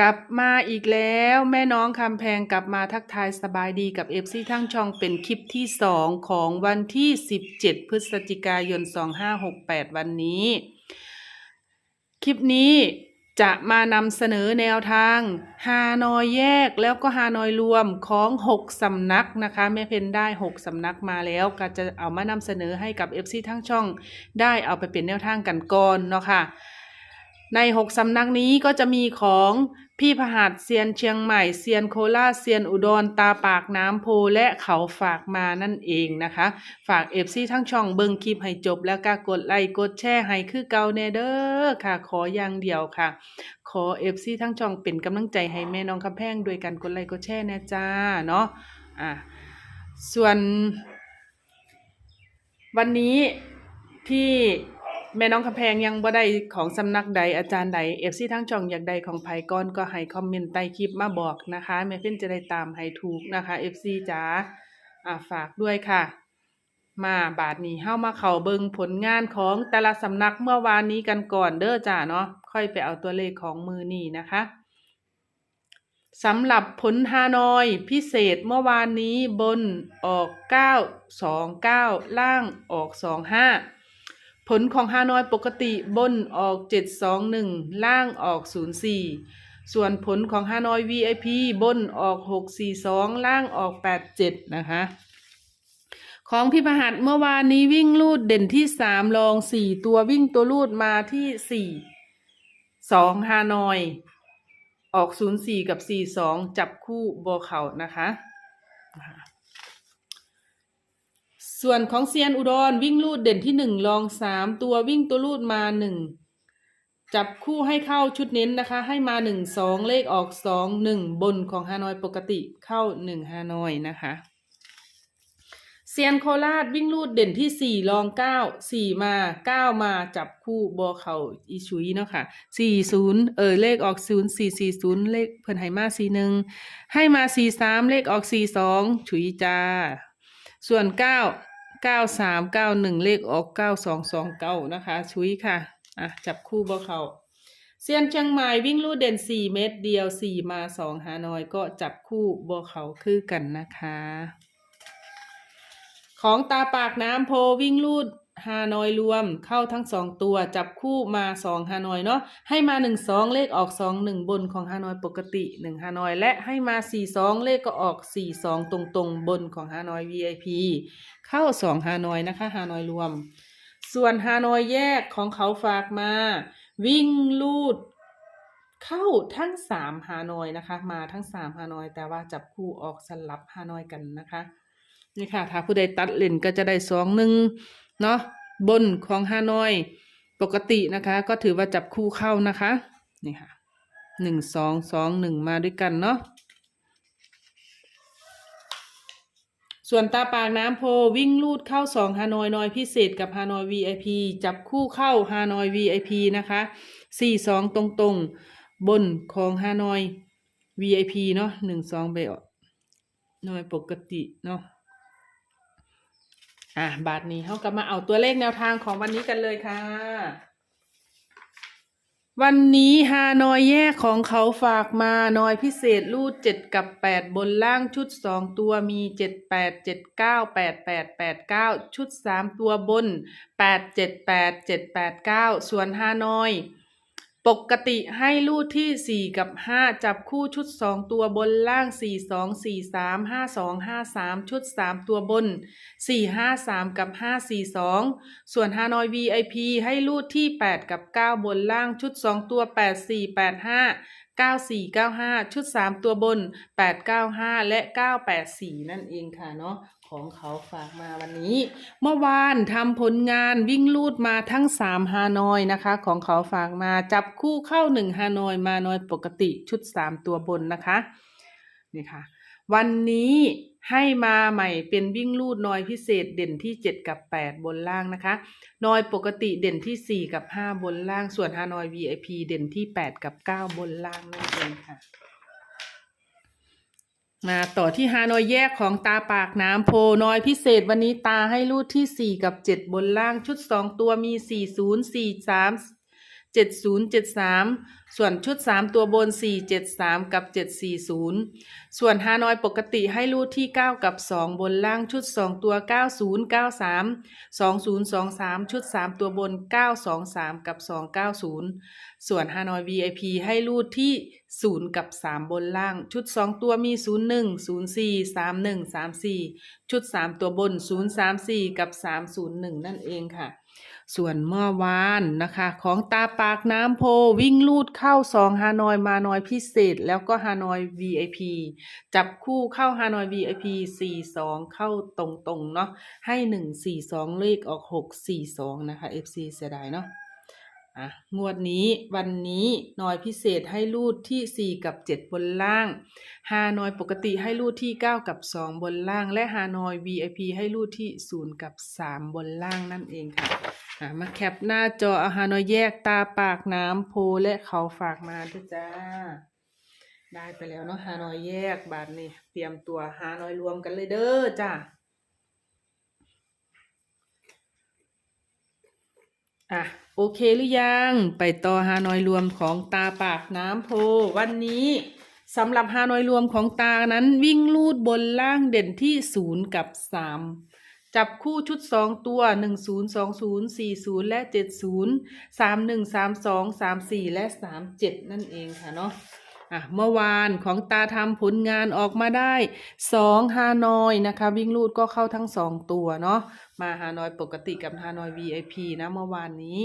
กลับมาอีกแล้วแม่น้องคำแพงกลับมาทักทายสบายดีกับเอฟซีทั้งช่องเป็นคลิปที่สองของวันที่ 17 พฤศจิกายน 2568 วันนี้ คลิปนี้จะมานำเสนอแนวทางฮานอยแยกแล้วก็ฮานอยรวมของ 6สำนักนะคะแม่เพนได้ 6สำนักมาแล้วก็จะเอามานำเสนอให้กับ FC ทั้งช่อง ได้เอาไปเป็นแนวทางกันก่อนเนาะค่ะ ใน6สำนักนี้ก็จะมีของพี่พหัสเซียนเชียงใหม่เซียนโคราชเซียนอุดรตาปากน้ำโพและเขาฝากมานั่นเองนะคะ ฝากเอฟซีทั้งช่องเบิงคลิปให้จบแล้วก็กดไลค์กดแชร์ให้คือเก่าแน่เด้อค่ะ ขออย่างเดียวค่ะ ขอเอฟซีทั้งช่องเป็นกำลังใจให้แม่น้องคำแพงด้วยกันกดไลค์กดแชร์แน่จ้าเนาะอะส่วน วันนี้ที่ แม่น้องคำแพงยังบ่ได้ของสำนักใดอาจารย์ใดเอฟซีทั้งช่องอยากได้ของไผก่อนก็ให้คอมเมนต์ใต้คลิปมาบอกนะคะแม่เพิ่นจะได้ตามให้ถูกนะคะเอฟซีจ๋าอ่าฝากด้วยค่ะ มาบาทนี้เฮามาเข้าเบิงผลงานของแต่ละสำนักเมื่อวานนี้กันก่อนเด้อจ้าเนาะค่อยไปเอาตัวเลขของมือนี่นะคะสำหรับผลฮานอยพิเศษเมื่อวานนี้บนออก 929 ล่างออก 25 ลของฮานอยปกติบนออก 721 ล่างออก 04 ส่วนผลของฮานอย VIP บนออก 642 ล่างออก 87 นะคะ ของพี่ประหัสเมื่อวานนี้วิ่งลูดเด่นที่ 3 ลอง 4 ตัววิ่งตัวลูดมาที่ 4 2ฮานอย ออก 04 กับ 42 จับคู่โบวเขานะคะ ส่วนของเซียนอุดรวิ่งลูดเด่นที่หนึ่งลองสามตัววิ่งตัวลูดมาหนึ่งจับคู่ให้เข้าชุดเน้นนะคะ ให้มาหนึ่งสองเลขออกสองหนึ่งบนของฮานอยปกติเข้าหนึ่งฮานอยนะคะเซียนโคราชวิ่งลูดเด่นที่สี่ลองเก้าสี่มาเก้ามาจับคู่บอเขาอีชุยเนาะค่ะสี่ศูนย์เออเลขออกศูนย์สี่สี่ศูนย์เลขเพิ่นให้มาสี่หนึ่งให้มาสี่สามเลขออกสี่สองชุยจ้า ส่วนเก้า เก้าสามเก้าหนึ่งเลขออกเก้าสองสองเก้านะคะชุยค่ะ อะ จับคู่บ่เขาเซียนเชียงใหม่วิ่งลู่เด่นสี่เมตรเดียวสี่มาสองหานอยก็จับคู่บ่เขาคือกันนะคะ ของตาปากน้ำโพวิ่งลู่ ฮานอยรวมเข้าทั้งสองตัวจับคู่มาสองฮานอยเนาะให้มาหนึ่งสองเลขออกสองหนึ่งบนของฮานอยปกติหนึ่งฮานอยและให้มาสี่สองเลขก็ออกสี่สองตรงตรงๆ บนของฮานอย VIP เข้าสองฮานอยนะคะฮานอยรวม ส่วนฮานอยแยกของเขาฝากมา วิ่งลูด เข้าทั้งสามฮานอยนะคะ มาทั้งสามฮานอย แต่ว่าจับคู่ออกสลับฮานอยกันนะคะนี่ค่ะถ้าผู้ใดตัดเล่นก็จะได้สองหนึ่ง เนาะบนของฮานอย ปกตินะคะ ก็ถือว่าจับคู่เข้านะคะ นี่ค่ะหนึ่งสองสองหนึ่งมาด้วยกันเนาะส่วนตาปากน้ำโพวิ่งลูดเข้าสองฮานอยนอยพิเศษกับฮานอย VIP จับคู่เข้าฮานอย VIP นะคะสี่สองตรงตรงบนของฮานอย VIP เนาะหนึ่งสองไปออกน่วยปกติเนาะ อะบาทนี้เขากลับมาเอาตัวเลขแนวทางของวันนี้กันเลยค่ะ วันนี้ฮานอยแยกของเขาฝากมานอยพิเศษรูดเจ็ดกับแปดบนล่างชุดสองตัวมีเจ็ดแปดเจ็ดเก้าแปดแปดแปดเก้าชุดสามตัวบนแปดเจ็ดแปดเจ็ดแปดเก้าส่วนฮานอย ปกติให้ลูดที่ 4 กับ 5 จับคู่ชุด 2 ตัวบนล่าง 4 2 4 3 5 2 5 3 ชุด 3 ตัวบน 4 5 3 กับ 5 4 2 ส่วนฮานอย VIP ให้ลูดที่ 8 กับ 9 บนล่างชุด 2 ตัว 8 4 8 5 9 4 9 5 ชุด 3 ตัวบน 8 9 5 และ 9 8 4 นั่นเองค่ะเนาะ ของเขาฝากมาวันนี้ เมื่อวานทำผลงานวิ่งลูดมาทั้ง3ฮานอยนะคะ ของเขาฝากมาจับคู่เข้า1ฮานอยมานอยปกติชุด3ตัวบนนะคะนี่ค่ะ วันนี้ให้มาใหม่เป็นวิ่งลูดนอยพิเศษเด่นที่7กับ8บนล่างนะคะนอยปกติเด่นที่4กับ5บนล่าง ส่วนฮานอย VIP เด่นที่8กับ9บนล่างนั่นเองค่ะ มาต่อที่ฮานอยแยกของตาปากน้ำโพน้อยพิเศษวันนี้ตาให้รูดที่ 4 กับ 7 บนล่างชุด 2 ตัวมี 4 0 4 3 เจ็ดศูนย์เจ็ดสามส่วนชุดสามตัวบนสี่เจ็ดสามกับเจ็ดสี่ศูนย์ส่วนฮานอยปกติให้รูดที่เก้ากับสองบนล่างชุดสองตัวเก้าศูนย์เก้าสามสองศูนย์สองสามชุดสามตัวบนเก้าสองสามกับสองเก้าศูนย์ส่วนฮานอย VIP ให้รูดที่ศูนย์กับสามบนล่าง ชุดสองตัวมีศูนย์หนึ่งศูนย์สี่สามหนึ่งสามสี่ชุดสามตัวบนศูนย์สามสี่กับสามศูนย์หนึ่งนั่นเองค่ะ ส่วนเมื่อวานนะคะ ของตาปากน้ำโพวิ่งลูดเข้าสองฮานอยมานอยพิเศษ แล้วก็ฮานอย VIP จับคู่เข้าฮานอย VIP สี่สองเข้าตรงๆเนาะให้หนึ่งสี่สองเลขออกหกสี่สองนะคะ FC เสียดายเนาะอะงวดนี้วันนี้นอยพิเศษให้รูดที่ 4 กับ 7 บนล่างฮานอยปกติให้รูดที่ 9 กับ 2 บนล่าง และฮานอย VIP ให้รูดที่ 0 กับ 3 บนล่างนั่นเองค่ะ อะ มาแคปหน้าจออาฮานอยแยกตาปากน้ำโพและเขาฝากมาด้วยจ้า ได้ไปแล้วเนาะฮานอยแยกบาทนี่เตรียมตัวฮานอยรวมกันเลยเด้อจ้าอะโอเคหรือยังไปต่อฮานอยรวมของตาปากน้ำโพ วันนี้สำหรับฮานอยรวมของตานั้นวิ่งลูดบนล่างเด่นที่ศูนย์กับสาม จับคู่ชุดสองตัวหนึ่งศูนย์สองศูนย์สี่ศูนย์และเจ็ดศูนย์สามหนึ่งสามสองสามสี่และสามเจ็ดนั่นเองค่ะเนาะอะเมื่อวานของตาทำผลงานออกมาได้สองฮานอยนะคะ วิ่งลูดก็เข้าทั้งสองตัวเนาะมาฮานอยปกติกับฮานอย VIP นะเมื่อวานนี้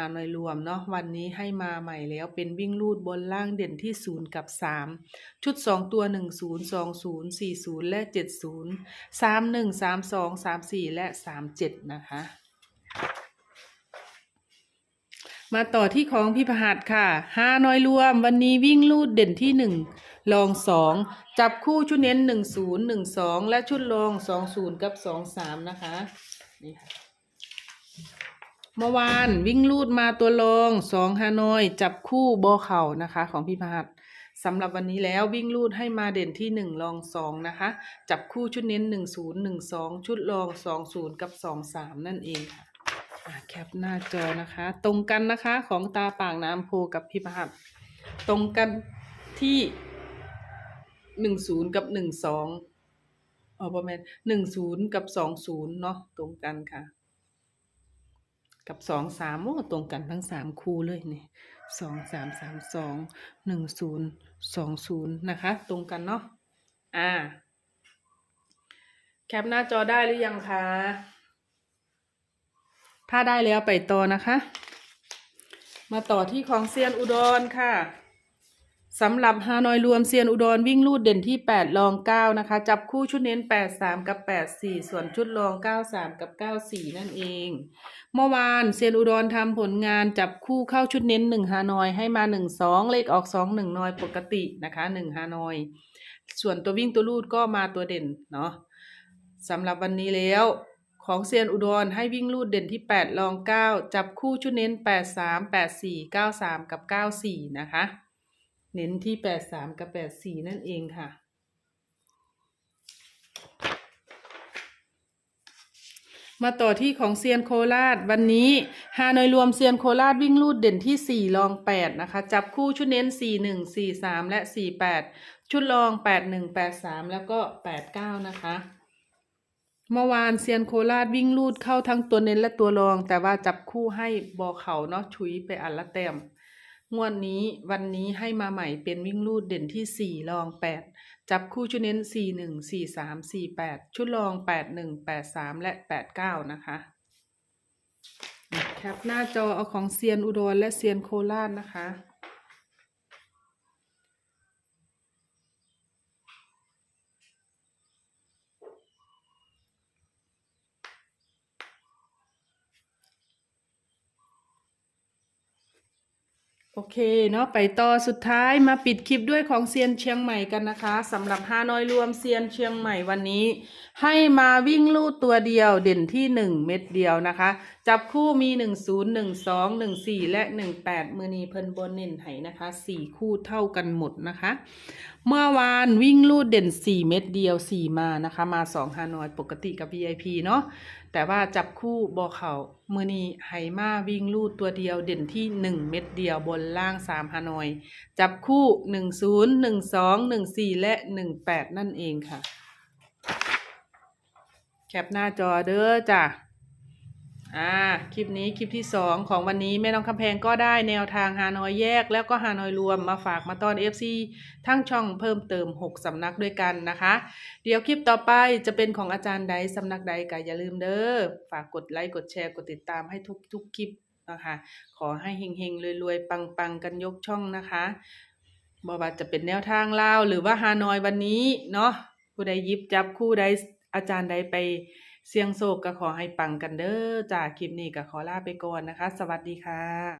ฮานอยรวมเนาะวันนี้ให้มาใหม่แล้วเป็นวิ่งลูดบนล่างเด่นที่ 0 กับ 3 ชุด 2 ตัว 1 0 2 0 4 0 และ 70 3 1 3 2 3 4 และ 37 นะคะ มาต่อที่ของพี่พหัสค่ะฮานอยรวม วันนี้วิ่งลูดเด่นที่ 1 ลอง 2 จับคู่ชุดเน้น 1 0 1 2 และชุดลอง 2 0 กับ 2 3 นะคะนี่ค่ะ เมื่อวานวิ่งลูดมาตัวลองสองฮานอยจับคู่โบเข่านะคะ ของพี่พหัสำหรับวันนี้แล้ววิ่งลูดให้มาเด่นที่หนึ่งลองสองนะคะ จับคู่ชุดเน้นหนึ่งศูนย์หนึ่งสองชุดลองสองศูนย์กับสองสามนั่นเองค่ะแคปหน้าจอนะคะ ตรงกันนะคะของตาปากน้ำโพกับพี่พหัสตรงกันที่หนึ่งศูนย์กับหนึ่งสองอ๋อประมาณหนึ่งศูนย์กับสองศูนย์เนาะตรงกันค่ะ กับสองสามโอ้ตรงกันทั้งสามคู่เลยนี่สองสามสามสองหนึ่งศูนย์สองศูนย์นะคะ ตรงกันเนาะอ่า แคปหน้าจอได้หรือยังคะถ้าได้แล้วไปต่อนะคะ มาต่อที่ของเซียนอุดรค่ะ สำหรับฮานอยรวมเซียนอุดรวิ่งลูดเด่นที่ 8 รอง 9 นะคะ จับคู่ชุดเน้น 8 3 กับ 8 4 ส่วนชุดรอง 9 3 กับ 9 4 นั่นเอง เมื่อวานเซียนอุดรทำผลงานจับคู่เข้าชุดเน้น 1 ฮานอยให้มา 1 2 เลขออก 2 1นอยปกตินะคะ 1 ฮานอย ส่วนตัววิ่งตัวลูดก็มาตัวเด่นเนาะสำหรับวันนี้แล้วของเซียนอุดรให้วิ่งลูดเด่นที่ 8 รอง 9 จับคู่ชุดเน้น 8 3 8 4 9 3 กับ 9 4 นะคะ เน้นที่8 3กับ8 4นั่นเองค่ะ มาต่อที่ของเซียนโคราชวันนี้ฮานอยรวมเซียนโคราชวิ่งลูดเด่นที่4รอง8นะคะ จับคู่ชุดเน้น4 1 4 3และ4 8ชุดรอง8 1 8 3แปดสามแล้วก็8 9นะคะเมื่อวานเซียนโคราชวิ่งลูดเข้าทั้งตัวเน้นและตัวรอง แต่ว่าจับคู่ให้บอเขาเนาะชุยไปอันละแต้ม งวดนี้วันนี้ให้มาใหม่เป็นวิ่งลูดเด่นที่ 4 รอง 8 จับคู่ชุดเน้น 4 1 4 3 4 8 ชุดรอง 8 1 8 3 และ 8 9 นะคะ แคปหน้าจอเอาของเซียนอุดรและเซียนโคราชนะคะ โอเคเนาะไปต่อสุดท้ายมาปิดคลิปด้วยของเซียนเชียงใหม่กันนะคะสำหรับฮานอยรวมเซียนเชียงใหม่วันนี้ ให้มาวิ่งลู่ตัวเดียวเด่นที่หนึ่งเม็ดเดียวนะคะ จับคู่มีหนึ่งศูนย์หนึ่งสองหนึ่งสี่และหนึ่งแปดมือนีเพิ่นบนเน้นไห้นะคะสี่คู่เท่ากันหมดนะคะ เมื่อวานวิ่งลูดเด่น4เม็ดเดียว4มานะคะ มา2ฮานอยปกติกับ VIP เนาะแต่ว่าจับคู่บอเขามือนีไฮมาวิ่งลูดตัวเดียวเด่นที่1เม็ดเดียวบนล่าง3ฮานอย จับคู่10 12 14และ18นั่นเองค่ะ แคปหน้าจอเด้อจ้ะ อ่าคลิปนี้คลิปที่สองของวันนี้แม่น้องคำแพงก็ได้แนวทางฮานอยแยก แล้วก็ฮานอยรวมมาฝากมาตอน FC ทั้งช่องเพิ่มเติม 6 สำนักด้วยกันนะคะ เดี๋ยวคลิปต่อไปจะเป็นของอาจารย์ใดสำนักใดก็อย่าลืมเด้อฝากกดไลค์กดแชร์กดติดตามให้ทุกทุกคลิปนะคะขอให้เฮงๆรวยๆ ปังๆ กันยกช่องนะคะบอว่าจะเป็นแนวทางเล่าวหรือว่าฮานอยวันนี้เนาะผู้ใดยิบจับคู่ใดอาจารย์ใดไป เสียงโศกก็ขอให้ปังกันเด้อจากคลิปนี้ก็ขอลาไปก่อนนะคะ สวัสดีค่ะ